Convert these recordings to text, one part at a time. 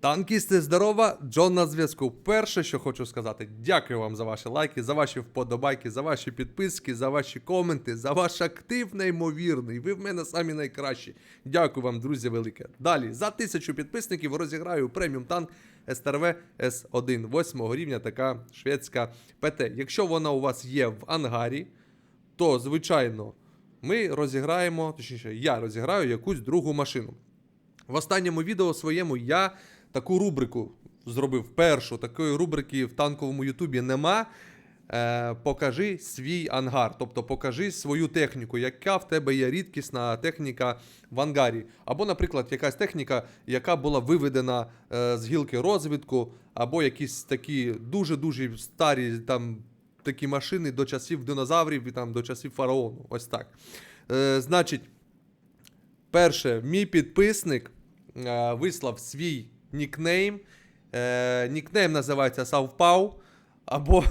Танкісти, здорова, Джон на зв'язку. Перше, що хочу сказати, дякую вам за ваші лайки, за ваші вподобайки, за ваші підписки, за ваші коменти, за ваш актив неймовірний. Ви в мене самі найкращі. Дякую вам, друзі, велике. Далі, за тисячу підписників розіграю преміум танк СТРВ С1 8 рівня, така шведська ПТ. Якщо вона у вас є в ангарі, то звичайно ми розіграємо, точніше, я розіграю якусь другу машину. В останньому відео своєму я таку рубрику зробив. Першу такої рубрики в танковому Ютубі нема. Е, покажи свій ангар, тобто покажи свою техніку, яка в тебе є рідкісна техніка в ангарі. Або, наприклад, якась техніка, яка була виведена е, з гілки розвідку, або якісь такі дуже-дуже старі там такі машини до часів динозаврів і там до часів фараону. Ось так. Е, значить, Перше, мій підписник е, вислав свій нікнейм. Е, нікнейм називається Савпав. Або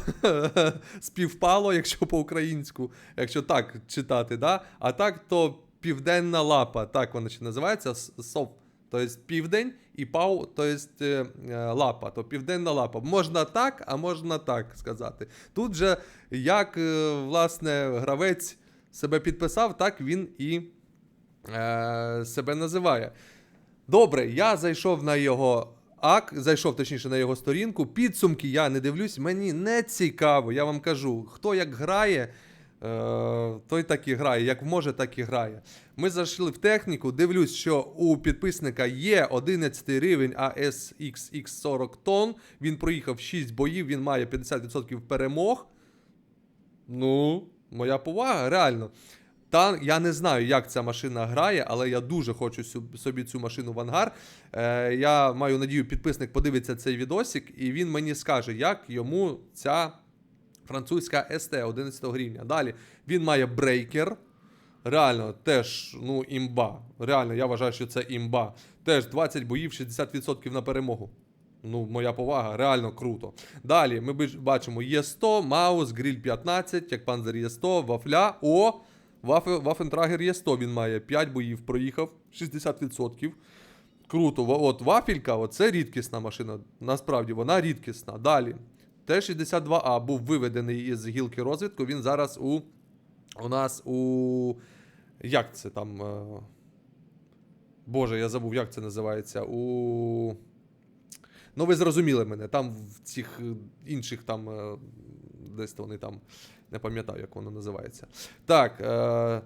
співпало, якщо по-українську, якщо так читати, да? а так, то Південна Лапа, так вона ще називається. Сов, тобто південь і пау, тобто лапа, то південна лапа. Можна так, а можна так сказати. Тут же, як е, власне гравець себе підписав, так він і е, себе називає. Добре, я зайшов на його ак, зайшов точніше на його сторінку. Підсумки я не дивлюсь, мені не цікаво. Я вам кажу, хто як грає, е, той так і грає. Як може, так і грає. Ми зайшли в техніку. Дивлюсь, що у підписника є 11 рівень ASXX 40 тонн. Він проїхав 6 боїв, він має 50% перемог. Ну, моя повага, реально. Та я не знаю, як ця машина грає, але я дуже хочу собі цю машину в ангар. Е, я маю надію, підписник подивиться цей відосик, і він мені скаже, як йому ця французька СТ 11 рівня. Далі він має брейкер. Реально, теж ну, імба. Реально, я вважаю, що це імба. Теж 20 боїв, 60% на перемогу. Ну, моя повага, реально круто. Далі ми бачимо Є100, Маус, Гриль 15, як панзер Є100, Вафля. О! Вафе- Вафентрагер Є100 він має 5 боїв, проїхав, 60%. Круто. От Вафелька, це рідкісна машина. Насправді вона рідкісна. Далі. Т-62А був виведений із гілки розвідку. Він зараз у, у нас у. Як це там? е, Боже, я забув, як це називається. У. Ну, ви зрозуміли мене. Там в цих е, інших там. Е, Десь вони там. Не пам'ятаю, як воно називається. Так. Е,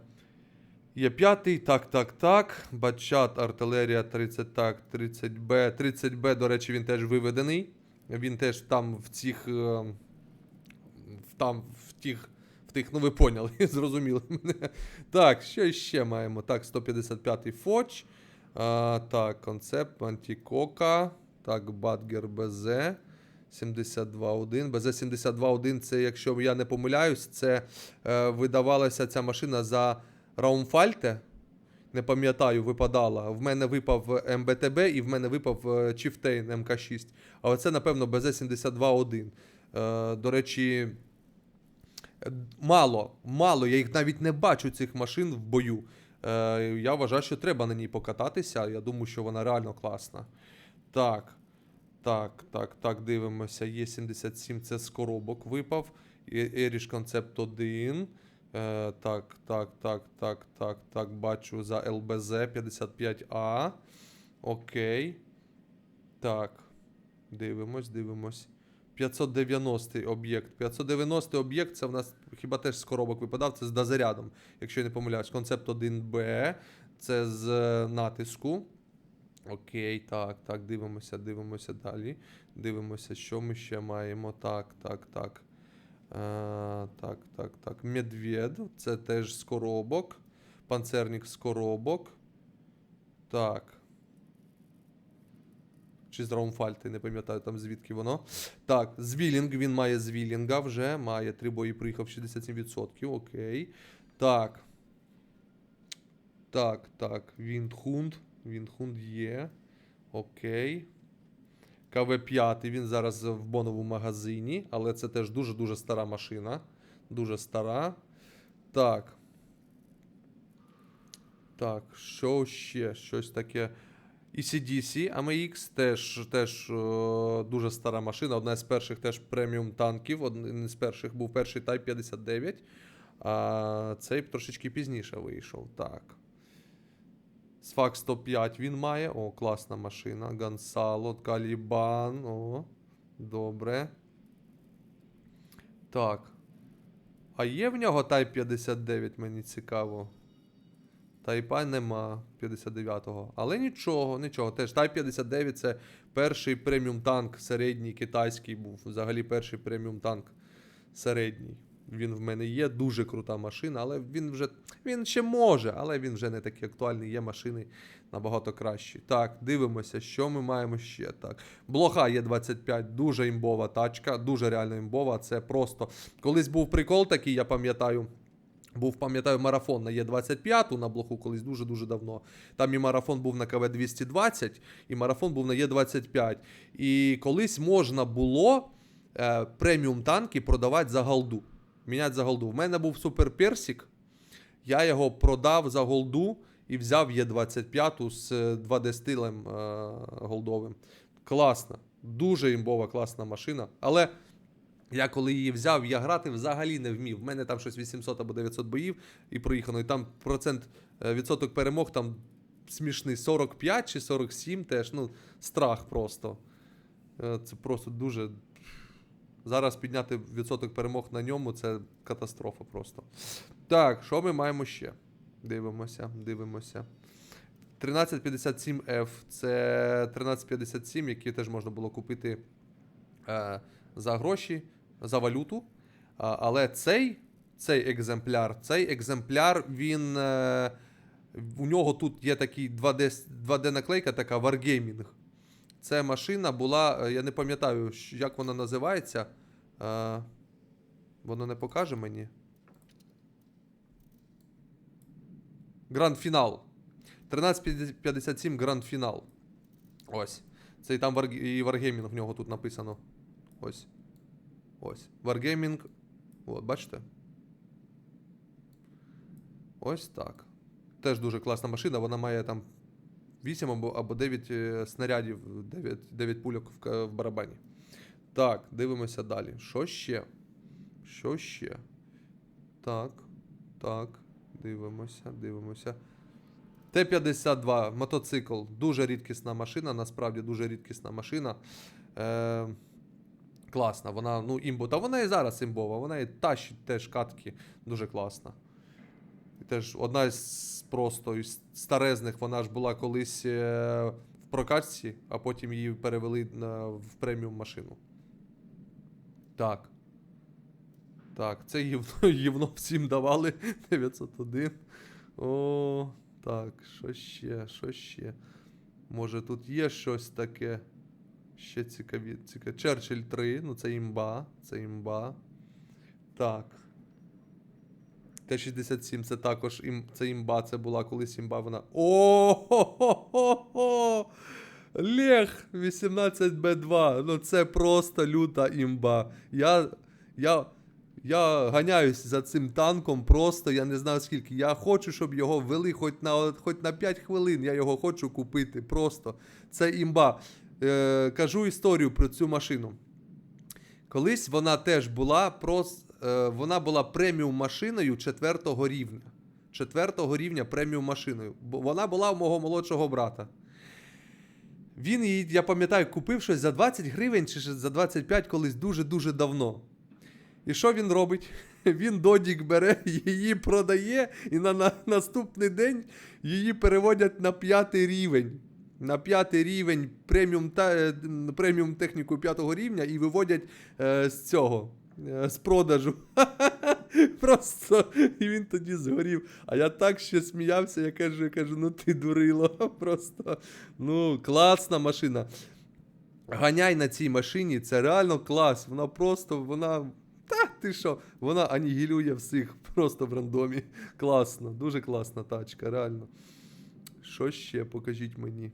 є п'ятий, так, так, так. Бачат, артилерія 30, так, 30Б. 30Б, до речі, він теж виведений. Він теж там в цих. е, Там в тих. В тих, ну ви поняли, зрозуміли мене. Так, що ще маємо? Так, 155-й Фоч. А, так, концепт, Антікока. Так, Батгер БЗ. 72.1. БЗ 72.1 це, якщо я не помиляюсь, це е, видавалася ця машина за Раумфальте. Не пам'ятаю, випадала. В мене випав МБТБ і в мене випав е, Chieftain МК6. А оце, напевно, БЗ 72.1. Е, до речі, мало, мало. Я їх навіть не бачу цих машин в бою. Е, я вважаю, що треба на ній покататися. Я думаю, що вона реально класна. Так. Так, так, так, дивимося. Є 77, це з коробок випав. Еріш Концепт 1. Е, так, так, так, так, так, так. Бачу за ЛБЗ 55А. Окей. Так. Дивимось, дивимось. 590 об'єкт. 590 об'єкт це в нас хіба теж з коробок випадав, це з дозарядом, якщо я не помиляюсь. Концепт 1Б. Це з е, натиску. Окей, так, так, дивимося, дивимося далі. Дивимося, що ми ще маємо. Так, так, так. Е, так, так, так. Медвед, це теж з коробок. Панцерник з коробок. Так. Чи з Раумфальти, не пам'ятаю там звідки воно. Так, звілінг, він має звілінга вже. Має три бої, приїхав 67%. Окей. Так. Так, так. Віндхунд. Віндхунд є. Окей. КВ-5, він зараз в боновому магазині, але це теж дуже-дуже стара машина. Дуже стара. Так. Так, що ще? Щось таке. ECDC AMX теж, теж е, дуже стара машина. Одна з перших теж преміум танків. Один з перших був перший Type 59. А цей трошечки пізніше вийшов. Так. Сфак 105 він має. О, класна машина. Гонсало, Калібан. О, добре. Так. А є в нього Type 59, мені цікаво. Тайпа нема 59-го. Але нічого, нічого. Теж Type 59 це перший преміум танк середній китайський був. Взагалі перший преміум танк середній. Він в мене є, дуже крута машина, але він вже. Він ще може, але він вже не такий актуальний. Є машини набагато кращі. Так, дивимося, що ми маємо ще. Так. Блоха є 25, дуже імбова тачка, дуже реально імбова. Це просто. Колись був прикол такий, я пам'ятаю. Був, пам'ятаю, марафон на Є25 на блоху колись дуже-дуже давно. Там і марафон був на КВ 220, і марафон був на Є25. І колись можна було е, преміум танки продавати за голду. Міняти за голду. В мене був супер персик. Я його продав за голду і взяв Є25 з 2D стилем е, голдовим. Класна, дуже імбова, класна машина. Але я коли її взяв, я грати взагалі не вмів. В мене там щось 800 або 900 боїв і проїхано. І там процент е, відсоток перемог там смішний 45 чи 47 теж. Ну, страх просто. Е, Це просто дуже. Зараз підняти відсоток перемог на ньому це катастрофа просто. Так, що ми маємо ще? Дивимося, дивимося. 1357F це 1357, який теж можна було купити е, за гроші, за валюту. Але цей, цей екземпляр, цей екземпляр, він. Е, у нього тут є такий 2D, 2D наклейка, така Wargaming. Це машина була, е, я не пам'ятаю, як вона називається. Е, воно не покаже мені. Гранд фінал. 1357 Гранд фінал. Ось. Це і там War- і Wargaming в нього тут написано. Ось. Ось. Wargaming. От, бачите? Ось так. Теж дуже класна машина. Вона має там 8 або, або 9 е, снарядів, 9, 9 пульок в, в барабані. Так, дивимося далі. Що ще? Що ще? Так. Так. Дивимося, дивимося. Т-52 мотоцикл. Дуже рідкісна машина, насправді дуже рідкісна машина. Е, класна, вона, ну, імбо. Та вона і зараз імбова, вона і тащить теж катки дуже класна. Теж одна з просто із старезних, вона ж була колись е, в прокатці, а потім її перевели на, в преміум машину. Так. Так, це гівно, гівно всім давали 901. О, так, що ще, що ще? Може тут є щось таке. Ще цікаві. цікаві. Черчилль 3, ну це імба. Це імба. Так. Т-67 це також ім, це імба, це була колись імба. Вона. О! Лех 18Б2. Ну це просто люта імба. Я. Я. Я ганяюсь за цим танком просто, я не знаю скільки. Я хочу, щоб його ввели хоч на, хоч на 5 хвилин. Я його хочу купити. Просто. Це імба. Е, кажу історію про цю машину. Колись вона теж була прос, е, вона була преміум машиною четвертого рівня. Четвертого рівня преміум машиною. Вона була у мого молодшого брата. Він її, я пам'ятаю, купив щось за 20 гривень чи за 25 колись дуже-дуже давно. І що він робить? Він додік бере, її продає, і на, на наступний день її переводять на п'ятий рівень. На п'ятий рівень преміум, та, е, преміум техніку п'ятого рівня і виводять е, з цього, е, з продажу. Просто і він тоді згорів. А я так ще сміявся, я кажу, я кажу, ну ти дурило. Просто ну, класна машина. Ганяй на цій машині, це реально клас. Вона просто, вона. Та ти що? Вона анігілює всіх просто в рандомі. Класно, дуже класна тачка, реально. Що ще покажіть мені?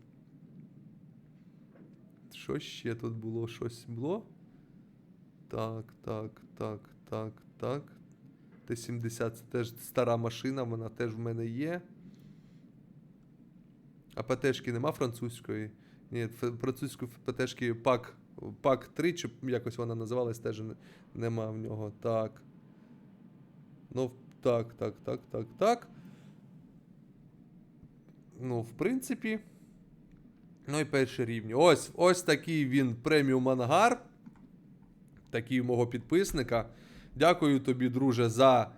Що ще тут було? Щось було? Так, так, так, так, так. Т-70 це теж стара машина, вона теж в мене є. А ПТшки нема французької. Ні, французької ПТшки пак, пак 3, чи якось вона називалась, теж нема в нього. Так. Ну, так, так, так, так, так. Ну, в принципі. Ну і перший рівні. Ось, ось такий він преміум ангар. Такий мого підписника. Дякую тобі, друже, за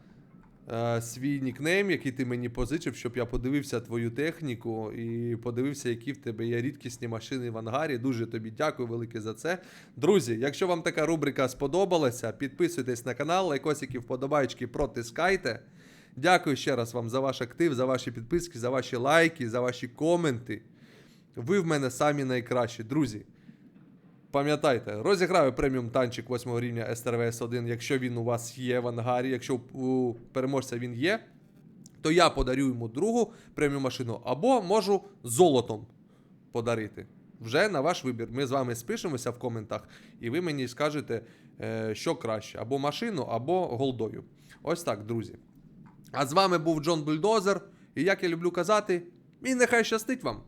е, свій нікнейм, який ти мені позичив, щоб я подивився твою техніку і подивився, які в тебе є рідкісні машини в ангарі. Дуже тобі дякую велике за це. Друзі, якщо вам така рубрика сподобалася, підписуйтесь на канал, лайкосики, вподобайки протискайте. Дякую ще раз вам за ваш актив, за ваші підписки, за ваші лайки, за ваші коменти. Ви в мене самі найкращі, друзі. Пам'ятайте, розіграю преміум танчик 8 рівня STRVS 1, якщо він у вас є в ангарі, якщо у переможця він є, то я подарю йому другу преміум машину, або можу золотом подарити. Вже на ваш вибір. Ми з вами спишемося в коментах, і ви мені скажете, е, що краще: або машину, або голдою. Ось так, друзі. А з вами був Джон Бульдозер. І як я люблю казати, і нехай щастить вам!